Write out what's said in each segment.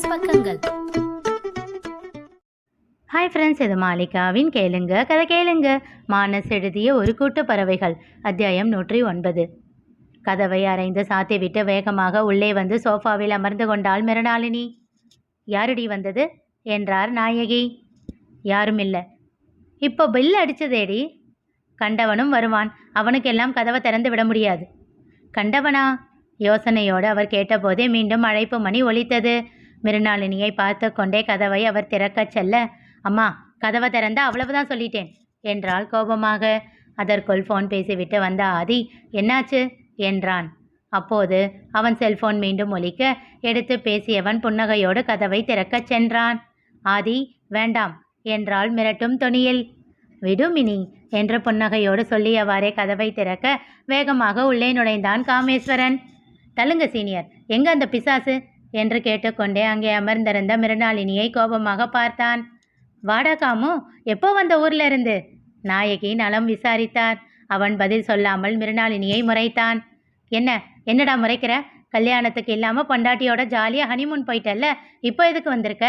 Business பக்கங்கள். Hi friends இது மாலிகாவின் கேளுங்க கதை கேளுங்க. மானஸ் எழுதிய ஒரு கூட்டு பறவைகள் அத்தியாயம் நூற்றி ஒன்பது. கதவை அரைந்து சாத்திவிட்டு வேகமாக உள்ளே வந்து சோஃபாவில் அமர்ந்து கொண்டாள் மிருணாளினி யாருடி வந்தது? என்றார் நாயகி. யாரும் இல்லை இப்போ பில் அடிச்சதேடி? கண்டவனும் வருவான். அவனுக்கெல்லாம் கதவை திறந்து விட முடியாது. கண்டவனா? யோசனையோடு அவர் கேட்டபோதே மீண்டும் அழைப்பு மணி ஒலித்தது. மிருணாளினியை பார்த்து கொண்டே கதவை அவர் திறக்கச் செல்ல அம்மா கதவை திறந்தா அவ்வளவுதான் சொல்லிட்டேன் என்றாள் கோபமாக. அதற்குள் ஃபோன் பேசிவிட்டு வந்த ஆதி என்னாச்சு? என்றான். அப்போது அவன் செல்போன் மீண்டும் ஒலிக்க எடுத்து பேசியவன் புன்னகையோடு கதவை திறக்கச் சென்றான். ஆதி வேண்டாம் என்றாள் மிரட்டும் தொனியில். விடுமினி என்று புன்னகையோடு சொல்லியவாறே கதவை திறக்க வேகமாக உள்ளே நுழைந்தான் காமேஸ்வரன். தள்ளுங்க சீனியர். எங்க அந்த பிசாசு? என்று கேட்டுக்கொண்டே அங்கே அமர்ந்திருந்த மிருணாளினியை கோபமாக பார்த்தான். வாடா காமு எப்போ வந்த ஊர்ல இருந்து? நாயகி நலம் விசாரித்தார். அவன் பதில் சொல்லாமல் மிருணாளினியை முறைத்தான். என்ன என்னடா முறைக்கிற? கல்யாணத்துக்கு இல்லாம பொண்டாட்டியோட ஜாலியா ஹனிமூன் போயிட்டல்ல இப்போ எதுக்கு வந்திருக்க?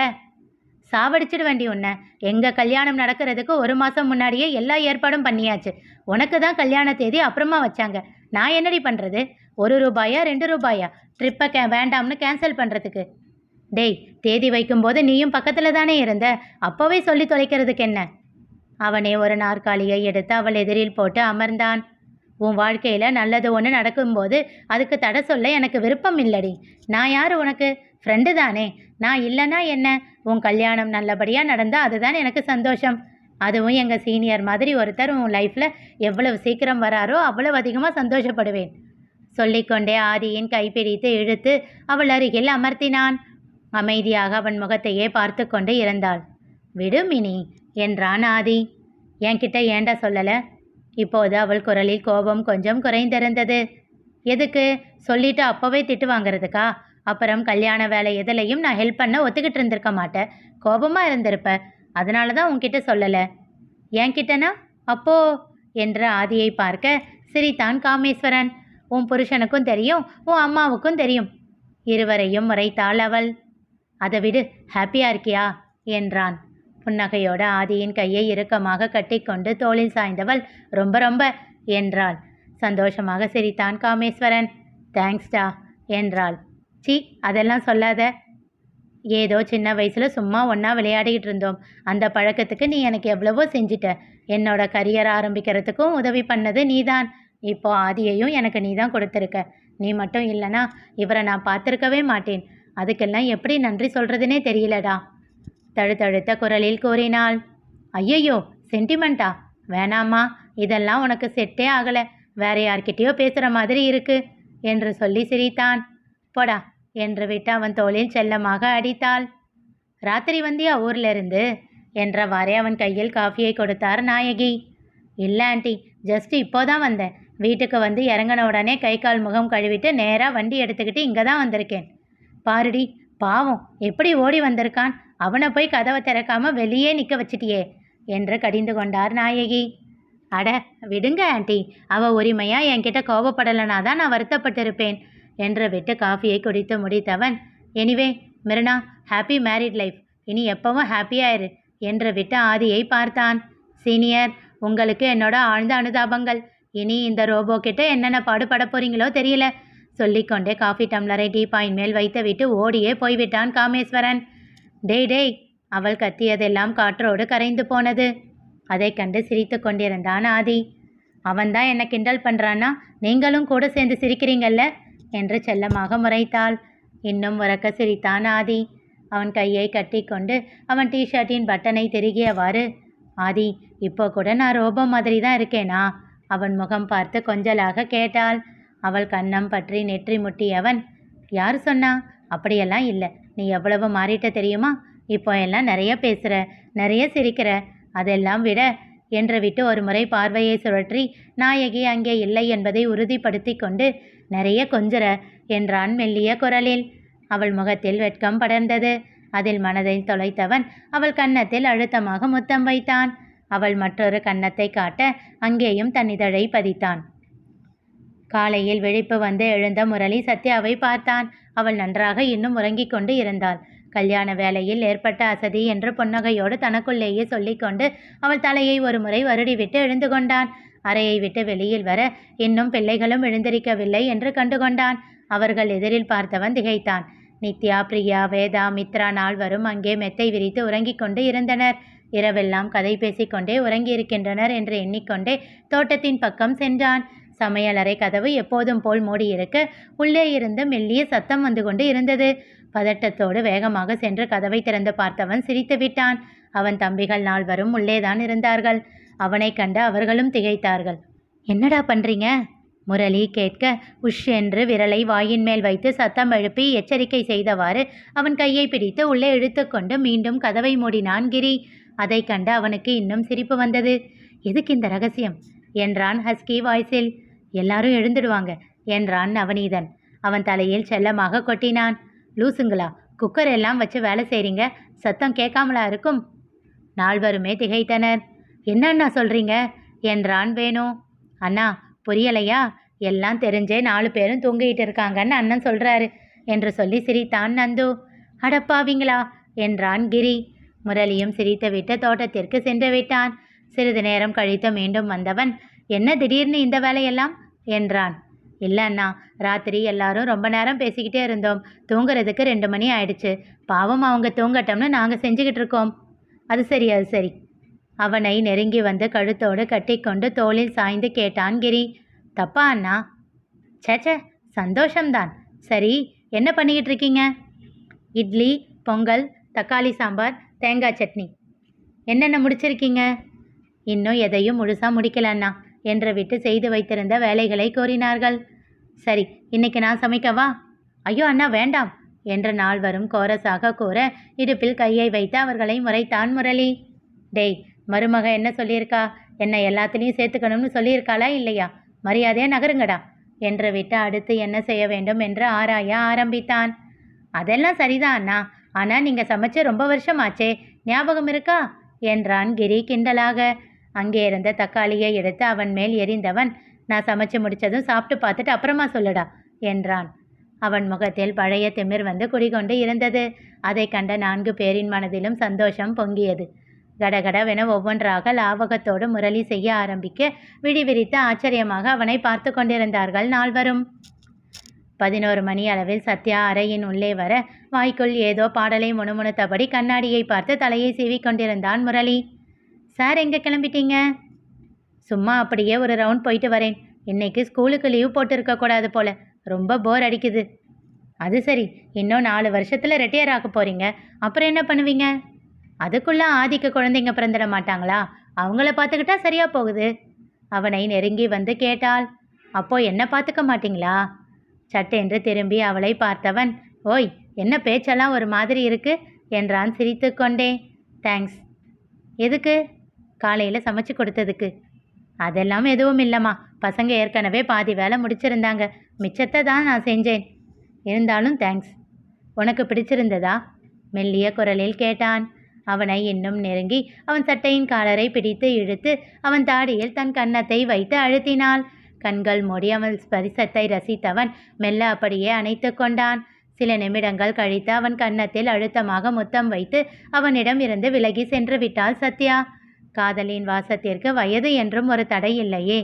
சாவடிச்சிட வேண்டி உன்னை. எங்க கல்யாணம் நடக்கிறதுக்கு ஒரு மாசம் முன்னாடியே எல்லா ஏற்பாடும் பண்ணியாச்சு. உனக்கு தான் கல்யாண தேதி அப்புறமா வச்சாங்க. நான் என்னடி பண்றது? ஒரு ரூபாயா ரெண்டு ரூபாயா? ட்ரிப்பை கே வேண்டாம்னு கேன்சல் பண்ணுறதுக்கு டேய் தேதி வைக்கும்போது நீயும் பக்கத்தில் தானே இருந்த? அப்போவே சொல்லி தொலைக்கிறதுக்கு என்ன? அவனே ஒரு நாற்காலியை எடுத்து அவள் எதிரில் போட்டு அமர்ந்தான். உன் வாழ்க்கையில் நல்லது ஒன்று நடக்கும்போது அதுக்கு தடை சொல்ல எனக்கு விருப்பம் இல்லடி. நான் யார் உனக்கு? ஃப்ரெண்டு தானே. நான் இல்லைன்னா என்ன? உன் கல்யாணம் நல்லபடியாக நடந்தால் அதுதான் எனக்கு சந்தோஷம். அதுவும் எங்கள் சீனியர் மாதிரி ஒருத்தர் உன் லைஃப்பில் எவ்வளவு சீக்கிரம் வராரோ அவ்வளவு அதிகமாக சந்தோஷப்படுவேன். சொல்லிக்கொண்டே ஆதியின் கைப்பிடித்து இழுத்து அவள் அருகில் அமர்த்தினான். அமைதியாக அவன் முகத்தையே பார்த்து கொண்டு இருந்தாள் விடு மினி என்றான் ஆதி. என்கிட்ட ஏண்டா சொல்லல? இப்போது அவள் குரலில் கோபம் கொஞ்சம் குறைந்திருந்தது. எதுக்கு? சொல்லிட்டு அப்போவே திட்டு வாங்குறதுக்கா? அப்புறம் கல்யாண வேலை எதுலையும் நான் ஹெல்ப் பண்ண ஒத்துக்கிட்டு இருந்திருக்க மாட்டேன். கோபமாக இருந்திருப்ப. அதனால தான் உன்கிட்ட சொல்லலை. என்கிட்டனா? அப்போ? என்ற ஆதியை பார்க்க சிரித்தான் காமேஸ்வரன். உன் புருஷனுக்கும் தெரியும் உன் அம்மாவுக்கும் தெரியும். இருவரையும் முறைத்தாள் அவள். அதை விடு ஹாப்பியா இருக்கியா? என்றான். புன்னகையோட ஆதியின் கையை இறுக்கமாக கட்டிக்கொண்டு தோளில் சாய்ந்தவள் ரொம்ப ரொம்ப என்றாள். சந்தோஷமாக சிரித்தான் காமேஸ்வரன். தேங்க்ஸ்டா என்றாள். சி அதெல்லாம் சொல்லாத. ஏதோ சின்ன வயசுல சும்மா ஒன்றா விளையாடிக்கிட்டு இருந்தோம். அந்த பழக்கத்துக்கு நீ எனக்கு எவ்வளவோ செஞ்சிட்ட. என்னோட கரியர் ஆரம்பிக்கிறதுக்கும் உதவி பண்ணது நீதான். இப்போ ஆதியையும் எனக்கு நீ தான் கொடுத்துருக்க. நீ மட்டும் இல்லைனா இவரை நான் பார்த்துருக்கவே மாட்டேன். அதுக்கெல்லாம் எப்படி நன்றி சொல்கிறதுனே தெரியலடா. தழுத்தழுத்த குரலில் கூறினாள். ஐயையோ சென்டிமெண்ட்டா வேணாம்மா இதெல்லாம் உனக்கு செட்டே ஆகலை. வேற யார்கிட்டயோ பேசுகிற மாதிரி இருக்கு என்று சொல்லி சிரித்தான். போடா என்று விட்டு அவன் தோளில் செல்லமாக அடித்தாள். ராத்திரி வந்தியா ஊர்ல இருந்து என்றவாறே அவன் கையில் காஃபியை கொடுத்தார் நாயகி. இல்லை ஆண்டி ஜஸ்ட் இப்போதான் வந்தேன். வீட்டுக்கு வந்து இறங்கின உடனே கை கால் முகம் கழுவிட்டு நேராக வண்டி எடுத்துக்கிட்டு இங்கே தான் வந்திருக்கேன். பாருடி பாவம் எப்படி ஓடி வந்திருக்கான்? அவனை போய் கதவை திறக்காம வெளியே நிற்க வச்சிட்டியே என்று கடிந்து கொண்டார் நாயகி. அட விடுங்க ஆண்டி அவ உரிமையா என்கிட்ட கோபப்படலைனா தான் நான் வருத்தப்பட்டிருப்பேன் என்று விட்டு காஃபியை குடித்து முடித்தவன். Anyway Miruna happy married life. இனி எப்பவும் ஹாப்பியாயிரு என்று விட்டு ஆதியை பார்த்தான். சீனியர் உங்களுக்கு என்னோட ஆழ்ந்த அனுதாபங்கள். இனி இந்த ரோபோ கிட்ட என்னென்ன பாடுபட போறீங்களோ தெரியல. சொல்லிக்கொண்டே காஃபி டம்ளரை டீப்பாயின் மேல் வைத்துவிட்டு ஓடியே போய்விட்டான் காமேஸ்வரன். டேய் டேய் அவள் கத்தியதெல்லாம் காற்றோடு கரைந்து போனது. அதைக் கண்டு சிரித்து கொண்டிருந்தான் ஆதி. அவன்தான் என்னை கிண்டல் பண்ணுறான்னா நீங்களும் கூட சேர்ந்து சிரிக்கிறீங்கல்ல? என்று செல்லமாக முறைத்தாள். இன்னும் உறக்க சிரித்தான் ஆதி. அவன் கையை கட்டிக்கொண்டு அவன் டிஷர்ட்டின் பட்டனை திருகியவாறு ஆதி இப்போ கூட நான் ரோபோ மாதிரி தான் இருக்கேனா? அவன் முகம் பார்த்து கொஞ்சலாக கேட்டாள். அவள் கன்னம் பற்றி நெற்றி முட்டியவன் யார் சொன்னா? அப்படியெல்லாம் இல்லை. நீ எவ்வளவு மாறிட்ட தெரியுமா? இப்போ எல்லாம் நிறைய பேசுகிற நிறைய சிரிக்கிற. அதெல்லாம் விட என்று விட்டு ஒரு முறை பார்வையை சுழற்றி நாயகி அங்கே இல்லை என்பதை உறுதிப்படுத்தி கொண்டு நிறைய கொஞ்சுற என்றான் மெல்லிய குரலில். அவள் முகத்தில் வெட்கம் படர்ந்தது. அதில் மனதை தொலைத்தவன் அவள் கன்னத்தில் அழுத்தமாக முத்தம் வைத்தான். அவள் மற்றொரு கன்னத்தை காட்ட அங்கேயும் தன்னிதழை பதித்தான். காலையில் விழிப்பு வந்து எழுந்த முரளி சத்யாவை பார்த்தான். அவள் நன்றாக இன்னும் உறங்கிக் கொண்டு இருந்தாள். கல்யாண வேலையில் ஏற்பட்ட அசதி என்று புன்னகையோடு தனக்குள்ளேயே சொல்லிக்கொண்டு அவள் தலையை ஒரு முறை வருடிவிட்டு எழுந்து கொண்டான். அறையை விட்டு வெளியில் வர இன்னும் பிள்ளைகளும் எழுந்திருக்கவில்லை என்று கண்டுகொண்டான். அவர்கள் எதிரில் பார்த்தவன் திகைத்தான். நித்யா பிரியா வேதா மித்ரா நால்வரும் அங்கே மெத்தை விரித்து உறங்கிக் கொண்டு இருந்தனர். இரவெல்லாம் கதை பேசிக்கொண்டே உறங்கியிருக்கின்றனர் என்று எண்ணிக்கொண்டே தோட்டத்தின் பக்கம் சென்றான். சமையலறை கதவு எப்போதும் போல் மூடியிருக்க உள்ளே இருந்து மெல்லிய சத்தம் வந்து கொண்டு இருந்தது. பதட்டத்தோடு வேகமாக சென்று கதவை திறந்து பார்த்தவன் சிரித்து விட்டான். அவன் தம்பிகள் நால்வரும் உள்ளேதான் இருந்தார்கள். அவனைக் கண்டு அவர்களும் திகைத்தார்கள். என்னடா பண்றீங்க முரளி கேட்க உஷ் என்று விரலை வாயின் மேல் வைத்து சத்தம் எழுப்பி எச்சரிக்கை செய்தவாறு அவன் கையை பிடித்து உள்ளே இழுத்துக்கொண்டு மீண்டும் கதவை மூடினான் கிரி. அதைக் கண்டு அவனுக்கு இன்னும் சிரிப்பு வந்தது. எதுக்கு இந்த ரகசியம்? என்றான் ஹஸ்கி வாய்ஸில். எல்லாரும் எழுந்துடுவாங்க என்றான் நவநீதன். அவன் தலையில் செல்லமாக கொட்டினான். லூசுங்களா குக்கர் எல்லாம் வச்சு வேலை செய்கிறீங்க சத்தம் கேட்காமலா இருக்கும்? நால்வருமே திகைத்தனர். என்னண்ணா சொல்கிறீங்க என்றான் வேணு. அண்ணா புரியலையா? எல்லாம் தெரிஞ்சே நாலு பேரும் தூங்கிட்டு இருக்காங்கன்னு அண்ணன் சொல்கிறாரு என்று சொல்லி சிரித்தான் நந்து. அடப்பாவீங்களா? என்றான் கிரி. முரளியும் சிரித்துவிட்டு தோட்டத்திற்கு சென்று விட்டான். சிறிது நேரம் கழித்து மீண்டும் வந்தவன் என்ன திடீர்னு இந்த வேலையெல்லாம்? என்றான். இல்லை அண்ணா ராத்திரி எல்லாரும் ரொம்ப நேரம் பேசிக்கிட்டே இருந்தோம். தூங்குறதுக்கு ரெண்டு மணி ஆயிடுச்சு. பாவம் அவங்க தூங்கட்டோம்னு நாங்கள் செஞ்சுக்கிட்டு இருக்கோம். அது சரி அது சரி. அவனை நெருங்கி வந்து கழுத்தோடு கட்டிக்கொண்டு தோளில் சாய்ந்து கேட்டான் கிரி. தப்பா அண்ணா. சேச்சே சந்தோஷம்தான். சரி என்ன பண்ணிக்கிட்டு இருக்கீங்க? இட்லி பொங்கல் தக்காளி சாம்பார் தேங்காய் சட்னி. என்னென்ன முடிச்சிருக்கீங்க? இன்னும் எதையும் முழுசாக முடிக்கல அண்ணா என்று விட்டு செய்து வைத்திருந்த வேலைகளை கோரினார்கள். சரி இன்னைக்கு நான் சமைக்கவா? ஐயோ அண்ணா வேண்டாம் என்ற நால்வரும் கோரஸாக கூற இடுப்பில் கையை வைத்து அவர்களை முறைத்தான் முரளி. டேய் மருமக என்ன சொல்லியிருக்கா? என்னை எல்லாத்துலேயும் சேர்த்துக்கணும்னு சொல்லியிருக்காளா இல்லையா? மரியாதையாக நகருங்கடா என்று விட்டு அடுத்து என்ன செய்ய வேண்டும் என்று ஆராய ஆரம்பித்தான். அதெல்லாம் சரிதான் அண்ணா ஆனால் நீங்கள் சமைச்சு ரொம்ப வருஷம் ஆச்சே ஞாபகம் இருக்கா? என்றான் கிரி கிண்டலாக. அங்கே இருந்த தக்காளியை எடுத்து அவன் மேல் எறிந்தவன் நான் சமைச்சு முடிச்சதும் சாப்பிட்டு பார்த்துட்டு அப்புறமா சொல்லுடா என்றான். அவன் முகத்தில் பழைய திமிர் வந்து குடிகொண்டு இருந்தது. அதை கண்ட நான்கு பேரின் மனதிலும் சந்தோஷம் பொங்கியது. கடகடவென ஒவ்வொன்றாக லாவகத்தோடு முரளி செய்ய ஆரம்பிக்க விடிவிரித்து ஆச்சரியமாக அவனை பார்த்து கொண்டிருந்தார்கள் நால்வரும். பதினோரு மணி அளவில் சத்யா அறையின் உள்ளே வர வாய்க்குள் ஏதோ பாடலை முணுமுணுத்தபடி கண்ணாடியை பார்த்து தலையை சீவிக் கொண்டிருந்தான் முரளி. சார் எங்கே கிளம்பிட்டீங்க? சும்மா அப்படியே ஒரு ரவுண்ட் போயிட்டு வரேன். இன்னைக்கு ஸ்கூலுக்கு லீவ் போட்டிருக்க கூடாது போல. ரொம்ப போர் அடிக்குது. அது சரி. இன்னும் நாலு வருஷத்தில் ரெட்டையர் ஆக போகிறீங்க அப்புறம் என்ன பண்ணுவீங்க? அதுக்குள்ளே ஆதிக்க குழந்தைங்க பிறந்துட மாட்டாங்களா? அவங்கள பார்த்துக்கிட்டா சரியாக போகுது. அவனை நெருங்கி வந்து கேட்டாள். அப்போ என்ன பார்த்துக்க மாட்டீங்களா? சட்டென்று திரும்பி அவளை பார்த்தவன் ஓய் என்ன பேச்செல்லாம் ஒரு மாதிரி இருக்கு? என்றான் சிரித்துக்கொண்டே. தேங்க்ஸ் எதுக்கு? காலையில் சமைச்சு கொடுத்ததுக்கு. அதெல்லாம் எதுவும் இல்லைம்மா. பசங்க ஏற்கனவே பாதி வேலை முடிச்சிருந்தாங்க. மிச்சத்தை தான் நான் செஞ்சேன். இருந்தாலும் தேங்க்ஸ் உனக்கு பிடிச்சிருந்ததா? மெல்லிய குரலில் கேட்டான். அவனை இன்னும் நெருங்கி அவன் சட்டையின் காலரை பிடித்து இழுத்து அவன் தாடியில் தன் கன்னத்தை வைத்து அழுத்தினாள். கண்கள் மூடி அவன் ஸ்பரிசத்தை ரசித்தவன் மெல்ல அப்படியே அணைத்து கொண்டான். சில நிமிடங்கள் கழித்து அவன் கன்னத்தில் அழுத்தமாக முத்தம் வைத்து அவனிடம் இருந்து விலகி சென்று விட்டாள் சத்யா. காதலின் வாசத்திற்கு வயது என்றும் ஒரு தடை இல்லையே.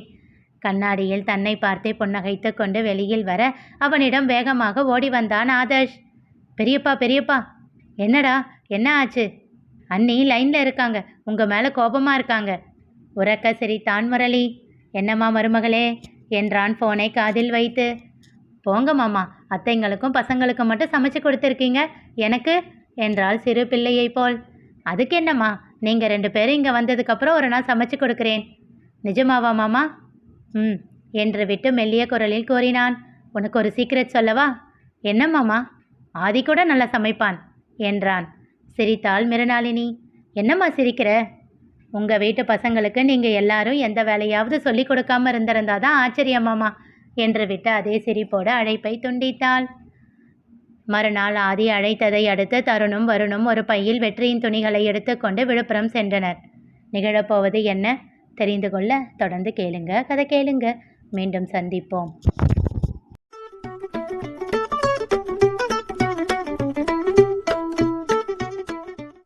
கண்ணாடியில் தன்னை பார்த்தே புன்னகைத்து கொண்டு வெளியில் வர அவனிடம் வேகமாக ஓடி வந்தான் ஆதர்ஷ். பெரியப்பா பெரியப்பா என்னடா என்ன ஆச்சு? அண்ணி லைனில் இருக்காங்க உங்கள் மேலே கோபமாக இருக்காங்க. உறக்க சிரித்தான் முரளி. என்னம்மா மருமகளே என்றான் ஃபோனை காதில் வைத்து. போங்க மாமா. அத்தைங்களுக்கும் பசங்களுக்கும் மட்டும் சமைச்சு கொடுத்துருக்கீங்க. எனக்கு என்றாள் சிறு பிள்ளையைப் போல். அதுக்கு என்னம்மா? நீங்கள் ரெண்டு பேரும் இங்கே வந்ததுக்கப்புறம் ஒரு நாள் சமைச்சு கொடுக்குறேன். நிஜமாவா மாமா? ம் என்று விட்டு மெல்லிய குரலில் கூறினான். உனக்கு ஒரு சீக்கிரட் சொல்லவா? என்ன மாமா? ஆதி கூட நல்லா சமைப்பான் என்றான் சிரித்தாள் மிருணாளினி என்னம்மா சிரிக்கிற? உங்கள் வீட்டு பசங்களுக்கு நீங்கள் எல்லாரும் எந்த வேலையாவது சொல்லி கொடுக்காம இருந்திருந்தாதான் ஆச்சரியமாமா என்றுவிட்டு அதே சிரிப்போடு அழைப்பை துண்டித்தாள். மறுநாள் ஆதி அழைத்ததை அடுத்து தருணும் வருணும் ஒரு பையில் வெற்றியின் துணிகளை எடுத்துக்கொண்டு விழுப்புரம் சென்றனர். நிகழப்போவது என்ன? தெரிந்து கொள்ள தொடர்ந்து கேளுங்க. கதை கேளுங்க. மீண்டும் சந்திப்போம்.